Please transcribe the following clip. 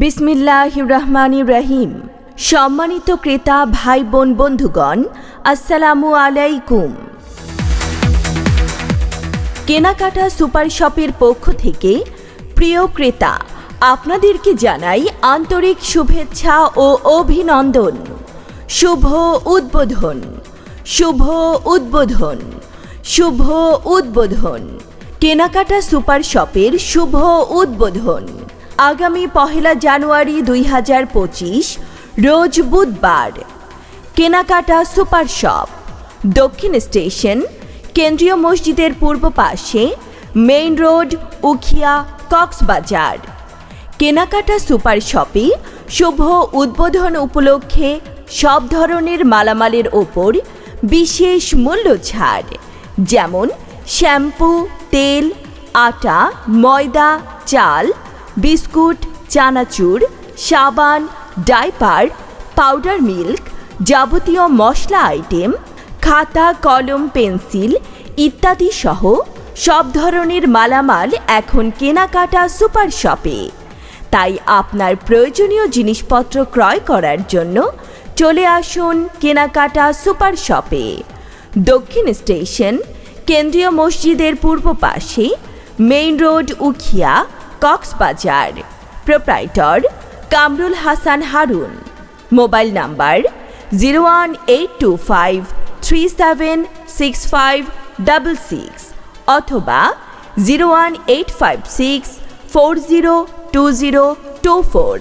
বিসমিল্লাহ রহমান রহিম। সম্মানিত ক্রেতা ভাই বোন বন্ধুগণ, আসসালামু আলাইকুম। কেনাকাটা সুপার শপের পক্ষ থেকে প্রিয় ক্রেতা, আপনাদেরকে জানাই আন্তরিক শুভেচ্ছা ও অভিনন্দন। শুভ উদ্বোধন। শুভ উদ্বোধন। শুভ উদ্বোধন। কেনাকাটা সুপার শপের শুভ উদ্বোধন। আগামী পহেলা জানুয়ারি দুই হাজার পঁচিশ, রোজ বুধবার। কেনাকাটা সুপার শপ, দক্ষিণ স্টেশন, কেন্দ্রীয় মসজিদের পূর্ব পাশে, মেইন রোড, উখিয়া, কক্সবাজার। কেনাকাটা সুপার শপে শুভ উদ্বোধন উপলক্ষে সব ধরনের মালামালের ওপর বিশেষ মূল্য ছাড় যেমন শ্যাম্পু, তেল, আটা, ময়দা, চাল বিস্কুট, চানাচুর, সাবান, ডাইপার, পাউডার মিল্ক, যাবতীয় মশলা আইটেম, খাতা, কলম, পেন্সিল ইত্যাদি সহ সব ধরনের মালামাল এখন কেনাকাটা সুপার শপে। তাই আপনার প্রয়োজনীয় জিনিসপত্র ক্রয় করার জন্য চলে আসুন কেনাকাটা সুপার শপে। দক্ষিণ স্টেশন, কেন্দ্রীয় মসজিদের পূর্ব পাশে, main road, Ukhiya Cox's Bazar. Proprietor Kamrul Hasan Harun. Mobile number zero one eight two five three seven six five double six অথবা zero one eight five six four zero two zero two four.